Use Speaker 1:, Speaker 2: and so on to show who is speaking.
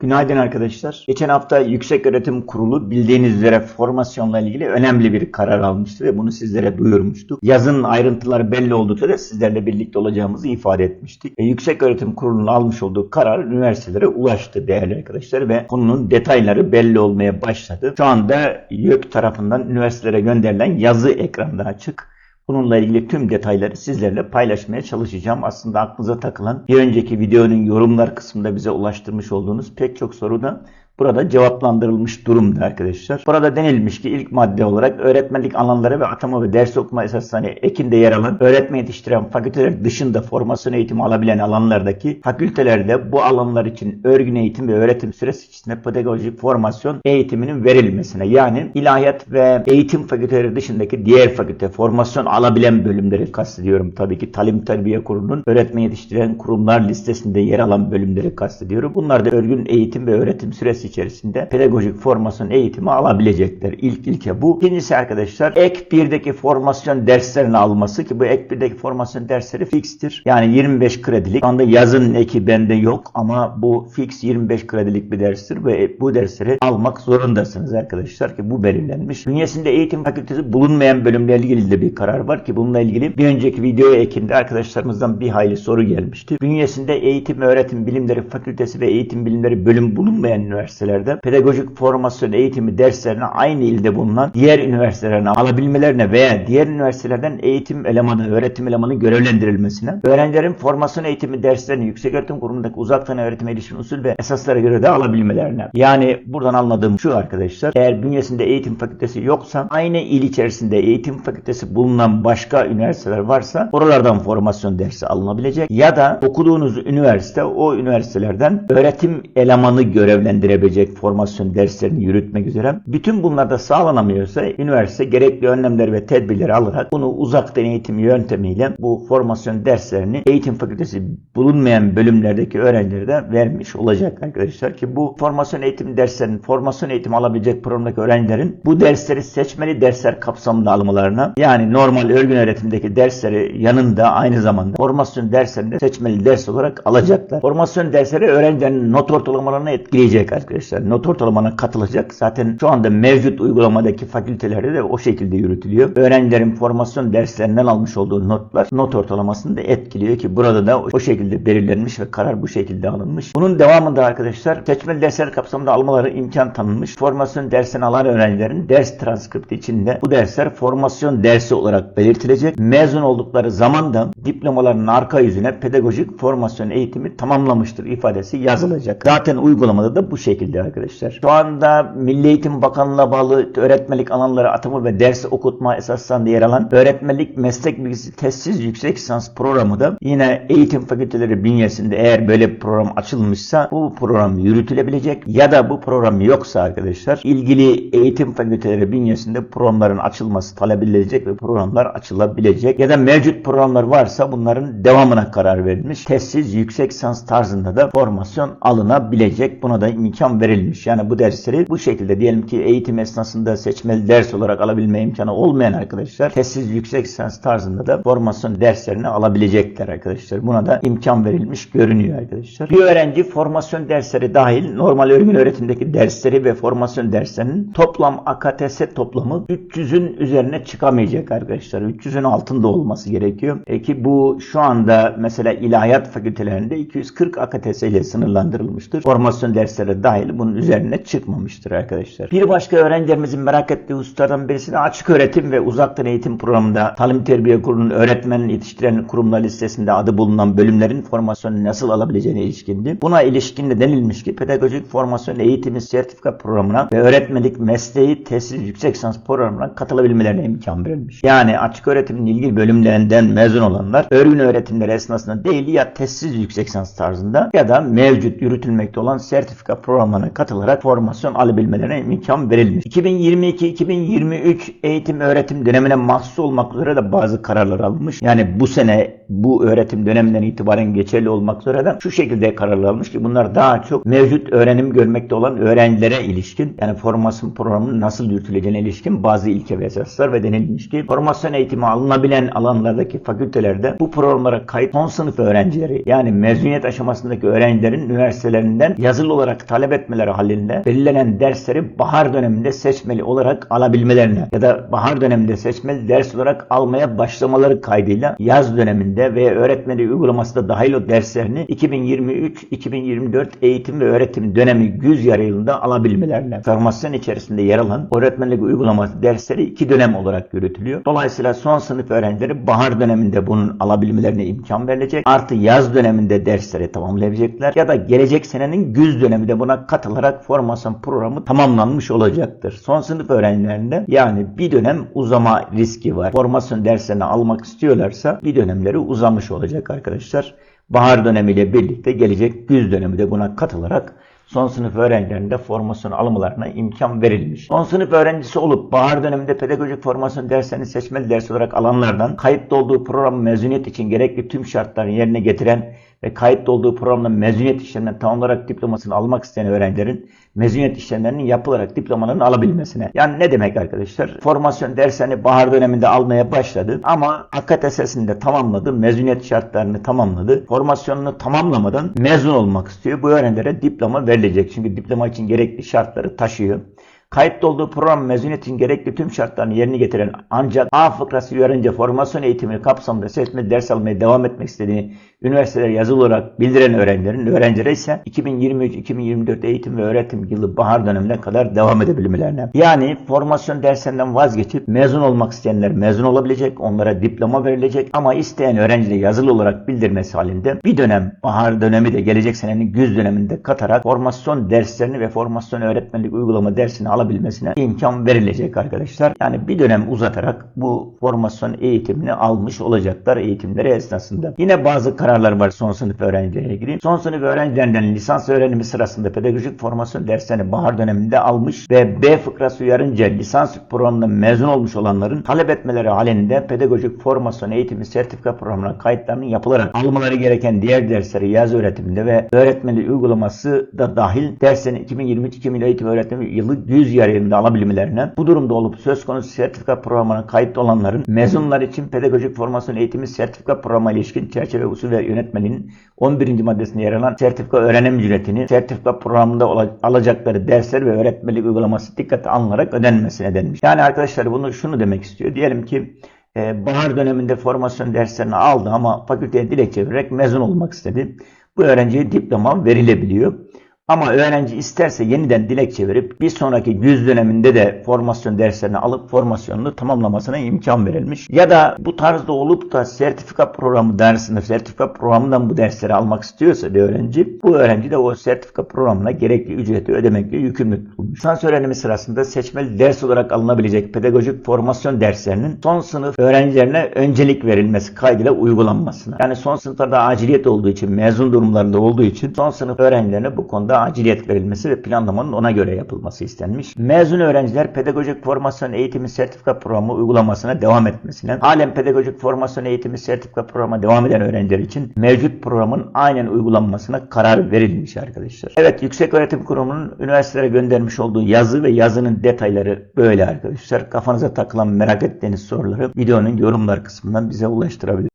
Speaker 1: Günaydın arkadaşlar. Geçen hafta Yüksek Öğretim Kurulu bildiğiniz üzere formasyonla ilgili önemli bir karar almıştı ve bunu sizlere duyurmuştuk. Yazın ayrıntıları belli oldukça da sizlerle birlikte olacağımızı ifade etmiştik. Ve Yüksek Öğretim Kurulu'nun almış olduğu karar üniversitelere ulaştı değerli arkadaşlar ve konunun detayları belli olmaya başladı. Şu anda YÖK tarafından üniversitelere gönderilen yazı ekranda açık. Bununla ilgili tüm detayları sizlerle paylaşmaya çalışacağım. Aslında aklınıza takılan bir önceki videonun yorumlar kısmında bize ulaştırmış olduğunuz pek çok soru da burada cevaplandırılmış durumda arkadaşlar. Burada denilmiş ki ilk madde olarak öğretmenlik alanları ve atama ve ders okuma esasları ekinde yer alan öğretmen yetiştiren fakülteler dışında formasyon eğitimi alabilen alanlardaki fakültelerde bu alanlar için örgün eğitim ve öğretim süresi içinde pedagojik formasyon eğitiminin verilmesine yani ilahiyat ve eğitim fakülteleri dışındaki diğer fakülte formasyon alabilen bölümleri kastediyorum. Tabii ki Talim Terbiye Kurulu'nun öğretmen yetiştiren kurumlar listesinde yer alan bölümleri kastediyorum. Bunlar da örgün eğitim ve öğretim süresi içerisinde pedagojik formasyon eğitimi alabilecekler. İlk ilke bu. İkincisi arkadaşlar ek 1'deki formasyon derslerini alması ki bu ek 1'deki formasyon dersleri fikstir. Yani 25 kredilik. Şu anda yazın eki bende yok ama bu fix 25 kredilik bir derstir ve bu dersleri almak zorundasınız arkadaşlar ki bu belirlenmiş. Bünyesinde eğitim fakültesi bulunmayan bölümlerle ilgili de bir karar var ki bununla ilgili bir önceki video ekinde arkadaşlarımızdan bir hayli soru gelmişti. Bünyesinde eğitim öğretim bilimleri fakültesi ve eğitim bilimleri bölüm bulunmayan üniversitelerde pedagojik formasyon eğitimi derslerini aynı ilde bulunan diğer üniversitelerine alabilmelerine veya diğer üniversitelerden eğitim elemanı, öğretim elemanı görevlendirilmesine, öğrencilerin formasyon eğitimi derslerini yüksek öğretim kurumundaki uzaktan öğretime ilişkin usul ve esaslara göre de alabilmelerine. Yani buradan anladığım şu arkadaşlar, eğer bünyesinde eğitim fakültesi yoksa, aynı il içerisinde eğitim fakültesi bulunan başka üniversiteler varsa, oralardan formasyon dersi alınabilecek ya da okuduğunuz üniversite o üniversitelerden öğretim elemanı görevlendirebilecek formasyon derslerini yürütmek üzere. Bütün bunlar da sağlanamıyorsa üniversite gerekli önlemler ve tedbirleri alarak bunu uzaktan eğitim yöntemiyle bu formasyon derslerini eğitim fakültesi bulunmayan bölümlerdeki öğrencilere de vermiş olacak arkadaşlar ki bu formasyon eğitim derslerinin formasyon eğitim alabilecek programdaki öğrencilerin bu dersleri seçmeli dersler kapsamında almalarına yani normal örgün öğretimdeki dersleri yanında aynı zamanda formasyon derslerini de seçmeli ders olarak alacaklar. Formasyon dersleri öğrencilerin not ortalamalarını etkileyecek. Not ortalamana katılacak. Zaten şu anda mevcut uygulamadaki fakültelerde de o şekilde yürütülüyor. Öğrencilerin formasyon derslerinden almış olduğu notlar not ortalamasını da etkiliyor ki burada da o şekilde belirlenmiş ve karar bu şekilde alınmış. Bunun devamında arkadaşlar seçmeli dersler kapsamında almaları imkan tanınmış. Formasyon dersini alan öğrencilerin ders transkripti içinde bu dersler formasyon dersi olarak belirtilecek. Mezun oldukları zaman da diplomalarının arka yüzüne pedagojik formasyon eğitimi tamamlamıştır ifadesi yazılacak. Zaten uygulamada da bu şekilde arkadaşlar. Şu anda Milli Eğitim Bakanlığı'na bağlı öğretmenlik alanları atımı ve ders okutma esaslarında yer alan öğretmenlik meslek bilgisi testsiz yüksek lisans programı da yine eğitim fakülteleri bünyesinde eğer böyle bir program açılmışsa bu program yürütülebilecek ya da bu program yoksa arkadaşlar ilgili eğitim fakülteleri bünyesinde programların açılması talep edilecek ve programlar açılabilecek ya da mevcut programlar varsa bunların devamına karar verilmiş. Testsiz yüksek lisans tarzında da formasyon alınabilecek. Buna da imkan verilmiş. Yani bu dersleri bu şekilde diyelim ki eğitim esnasında seçmeli ders olarak alabilme imkanı olmayan arkadaşlar testsiz yüksek lisans tarzında da formasyon derslerini alabilecekler arkadaşlar. Buna da imkan verilmiş görünüyor arkadaşlar. Bir öğrenci formasyon dersleri dahil normal örgün öğretimdeki dersleri ve formasyon derslerinin toplam AKTS toplamı 300'ün üzerine çıkamayacak arkadaşlar. 300'ün altında olması gerekiyor. E ki bu şu anda mesela ilahiyat fakültelerinde 240 AKTS ile sınırlandırılmıştır. Formasyon dersleri dahil bunun üzerine çıkmamıştır arkadaşlar. Bir başka öğrencilerimizin merak ettiği hususlardan birisi açık öğretim ve uzaktan eğitim programında Talim Terbiye Kurulu'nun öğretmen yetiştiren kurumlar listesinde adı bulunan bölümlerin formasyonu nasıl alabileceğine ilişkindi. Buna ilişkin de denilmiş ki pedagojik formasyon eğitimi sertifika programına ve öğretmenlik mesleği tesir yüksek lisans programına katılabilmelerine imkan verilmiş. Yani açık öğretimin ilgili bölümlerinden mezun olanlar örgün öğretimleri esnasında değil ya testsiz yüksek lisans tarzında ya da mevcut yürütülmekte olan sertifika programlarına katılarak formasyon alabilmelerine imkan verilmiş. 2022-2023 eğitim öğretim dönemine mahsus olmak üzere de bazı kararlar alınmış. Yani bu sene bu öğretim döneminden itibaren geçerli olmak üzere de şu şekilde almış ki bunlar daha çok mevcut öğrenim görmekte olan öğrencilere ilişkin yani formasyon programının nasıl yürütüleceğine ilişkin bazı ilke ve esaslar ve denilmiş ki formasyon eğitimi alınabilen alanlardaki fakültelerde bu programlara kayıt son sınıf öğrencileri yani mezuniyet aşamasındaki öğrencilerin üniversitelerinden yazılı olarak talep etmeleri halinde belirlenen dersleri bahar döneminde seçmeli olarak alabilmelerine ya da bahar döneminde seçmeli ders olarak almaya başlamaları kaydıyla yaz döneminde ve öğretmeni uygulaması da dahil o derslerini 2023-2024 eğitim ve öğretim dönemi güz yarı yılında alabilmelerine. Formasyon içerisinde yer alan öğretmenlik uygulaması dersleri iki dönem olarak yürütülüyor. Dolayısıyla son sınıf öğrencileri bahar döneminde bunun alabilmelerine imkan verilecek. Artı yaz döneminde dersleri tamamlayabilecekler ya da gelecek senenin güz döneminde buna katılarak formasyon programı tamamlanmış olacaktır. Son sınıf öğrencilerinde yani bir dönem uzama riski var. Formasyon derslerini almak istiyorlarsa bir dönemleri uzamış olacak arkadaşlar. Bahar dönemiyle birlikte gelecek güz dönemi de buna katılarak son sınıf öğrencilerinde formasyon almalarına imkan verilmiş. Son sınıf öğrencisi olup bahar döneminde pedagojik formasyon derslerini seçmeli ders olarak alanlardan kayıtlı olduğu program mezuniyet için gerekli tüm şartları yerine getiren ve kayıtlı olduğu programda mezuniyet işlerinden tamamlayarak diplomasını almak isteyen öğrencilerin mezuniyet işlemlerinin yapılarak diplomalarını alabilmesine. Yani ne demek arkadaşlar? Formasyon derslerini bahar döneminde almaya başladı ama AKTS'sini de tamamladı, mezuniyet şartlarını tamamladı. Formasyonunu tamamlamadan mezun olmak istiyor. Bu öğrencilere diploma verilecek. Çünkü diploma için gerekli şartları taşıyor. Kayıtlı olduğu program mezuniyet için gerekli tüm şartlarını yerine getiren ancak A fıkrası uyarınca formasyon eğitimini kapsamında seçme ders almaya devam etmek istediğini üniversitelere yazılı olarak bildiren öğrencilerin, öğrencilere ise 2023-2024 eğitim ve öğretim yılı bahar dönemine kadar devam edebilmelerine. Yani formasyon derslerinden vazgeçip mezun olmak isteyenler mezun olabilecek, onlara diploma verilecek ama isteyen öğrenci de yazılı olarak bildirmesi halinde bir dönem bahar dönemi de gelecek senenin güz döneminde katarak formasyon derslerini ve formasyon öğretmenlik uygulama dersini alabilmesine imkan verilecek arkadaşlar. Yani bir dönem uzatarak bu formasyon eğitimini almış olacaklar eğitimleri esnasında. Yine bazı kararlar var son sınıf öğrencileriyle ilgili. Son sınıf öğrencilerinden lisans öğrenimi sırasında pedagojik formasyon derslerini bahar döneminde almış ve B fıkrası uyarınca lisans programında mezun olmuş olanların talep etmeleri halinde pedagojik formasyon eğitimi sertifika programına kayıtlarının yapılarak almaları gereken diğer dersleri yaz öğretiminde ve öğretmenlik uygulaması da dahil derslerin 2023-2024 eğitim öğretimi yılı 100 yarı yılında alabilmelerine bu durumda olup söz konusu sertifika programına kayıtlı olanların mezunlar için pedagojik formasyon eğitimi sertifika programına ilişkin çerçeve usul ve yönetmenin 11. maddesinde yer alan sertifika öğrenim ücretini sertifika programında alacakları dersler ve öğretmenlik uygulaması dikkate alınarak ödenmesine denmiş. Yani arkadaşlar bunu şunu demek istiyor. Diyelim ki e, bahar döneminde formasyon derslerini aldı ama fakülteye dilekçe vererek mezun olmak istedi. Bu öğrenciye diploma verilebiliyor. Ama öğrenci isterse yeniden dilekçe verip bir sonraki yüz döneminde de formasyon derslerini alıp formasyonunu tamamlamasına imkan verilmiş. Ya da bu tarzda olup da sertifika programı dersinde sertifika programından bu dersleri almak istiyorsa bir öğrenci bu öğrenci de o sertifika programına gerekli ücreti ödemekle yükümlü tutulmuş. Lisans öğrenimi sırasında seçmeli ders olarak alınabilecek pedagojik formasyon derslerinin son sınıf öğrencilerine öncelik verilmesi kaydıyla uygulanmasına. Yani son sınıflarda aciliyet olduğu için mezun durumlarında olduğu için son sınıf öğrencilerine bu konuda aciliyet verilmesi ve planlamanın ona göre yapılması istenmiş. Mezun öğrenciler pedagojik formasyon eğitimi sertifika programı uygulamasına devam etmesine, halen pedagojik formasyon eğitimi sertifika programına devam eden öğrenciler için mevcut programın aynen uygulanmasına karar verilmiş arkadaşlar. Evet Yüksek Öğretim Kurumu'nun üniversitelere göndermiş olduğu yazı ve yazının detayları böyle arkadaşlar. Kafanıza takılan merak ettiğiniz soruları videonun yorumlar kısmından bize ulaştırabilirsiniz.